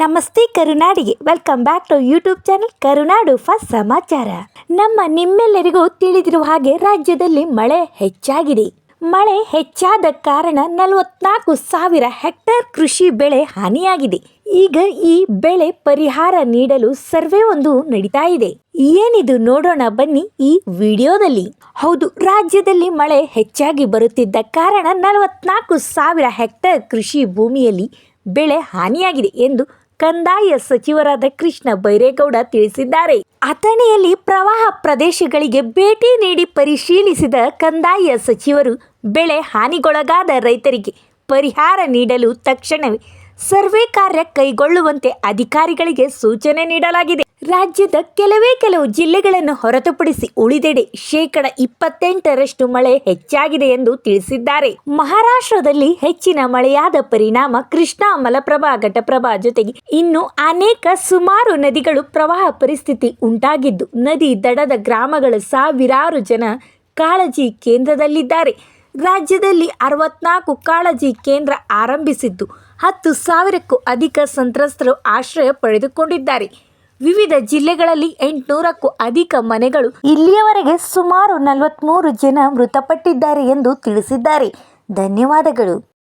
ನಮಸ್ತೆ ಕರುನಾಡಿಗೆ. Welcome back to YouTube channel Karunadu first ಸಮಾಚಾರ. ನಮ್ಮ ನಿಮ್ಮೆಲ್ಲರಿಗೂ ತಿಳಿದಿರುವ ಹಾಗೆ ರಾಜ್ಯದಲ್ಲಿ ಮಳೆ ಹೆಚ್ಚಾಗಿದೆ. ಮಳೆ ಹೆಚ್ಚಾದ ಕಾರಣ ನಲವತ್ನಾಲ್ಕು ಸಾವಿರ ಹೆಕ್ಟೇರ್ ಕೃಷಿ ಬೆಳೆ ಹಾನಿಯಾಗಿದೆ. ಈಗ ಈ ಬೆಳೆ ಪರಿಹಾರ ನೀಡಲು ಸರ್ವೆ ಒಂದು ನಡೀತಾ ಇದೆ. ಏನಿದು ನೋಡೋಣ ಬನ್ನಿ ಈ ವಿಡಿಯೋದಲ್ಲಿ. ಹೌದು, ರಾಜ್ಯದಲ್ಲಿ ಮಳೆ ಹೆಚ್ಚಾಗಿ ಬರುತ್ತಿದ್ದ ಕಾರಣ ನಲವತ್ನಾಲ್ಕು ಸಾವಿರ ಹೆಕ್ಟೇರ್ ಕೃಷಿ ಭೂಮಿಯಲ್ಲಿ ಬೆಳೆ ಹಾನಿಯಾಗಿದೆ ಎಂದು ಕಂದಾಯ ಸಚಿವರಾದ ಕೃಷ್ಣ ಬೈರೇಗೌಡ ತಿಳಿಸಿದ್ದಾರೆ. ಅಥಣಿಯಲ್ಲಿ ಪ್ರವಾಹ ಪ್ರದೇಶಗಳಿಗೆ ಭೇಟಿ ನೀಡಿ ಪರಿಶೀಲಿಸಿದ ಕಂದಾಯ ಸಚಿವರು, ಬೆಳೆ ಹಾನಿಗೊಳಗಾದ ರೈತರಿಗೆ ಪರಿಹಾರ ನೀಡಲು ತಕ್ಷಣವೇ ಸರ್ವೆ ಕಾರ್ಯ ಕೈಗೊಳ್ಳುವಂತೆ ಅಧಿಕಾರಿಗಳಿಗೆ ಸೂಚನೆ ನೀಡಲಾಗಿದೆ. ರಾಜ್ಯದ ಕೆಲವೇ ಕೆಲವು ಜಿಲ್ಲೆಗಳನ್ನು ಹೊರತುಪಡಿಸಿ ಉಳಿದೆಡೆ ಶೇಕಡ ಇಪ್ಪತ್ತೆಂಟರಷ್ಟು ಮಳೆ ಹೆಚ್ಚಾಗಿದೆ ಎಂದು ತಿಳಿಸಿದ್ದಾರೆ. ಮಹಾರಾಷ್ಟ್ರದಲ್ಲಿ ಹೆಚ್ಚಿನ ಮಳೆಯಾದ ಪರಿಣಾಮ ಕೃಷ್ಣಾ ಮಲಪ್ರಭಾ ಘಟಪ್ರಭಾ ಜೊತೆಗೆ ಇನ್ನು ಅನೇಕ ಸುಮಾರು ನದಿಗಳು ಪ್ರವಾಹ ಪರಿಸ್ಥಿತಿ ಉಂಟಾಗಿದ್ದು, ನದಿ ದಡದ ಗ್ರಾಮಗಳ ಸಾವಿರಾರು ಜನ ಕಾಳಜಿ ಕೇಂದ್ರದಲ್ಲಿದ್ದಾರೆ. ರಾಜ್ಯದಲ್ಲಿ ಅರವತ್ನಾಲ್ಕು ಕಾಳಜಿ ಕೇಂದ್ರ ಆರಂಭಿಸಿದ್ದು, ಹತ್ತು ಸಾವಿರಕ್ಕೂ ಅಧಿಕ ಸಂತ್ರಸ್ತರು ಆಶ್ರಯ ಪಡೆದುಕೊಂಡಿದ್ದಾರೆ. ವಿವಿಧ ಜಿಲ್ಲೆಗಳಲ್ಲಿ ಎಂಟುನೂರಕ್ಕೂ ಅಧಿಕ ಮನೆಗಳು ಇಲ್ಲಿಯವರೆಗೆ ಸುಮಾರು ನಲವತ್ತ್ಮೂರು ಜನ ಮೃತಪಟ್ಟಿದ್ದಾರೆ ಎಂದು ತಿಳಿಸಿದ್ದಾರೆ. ಧನ್ಯವಾದಗಳು.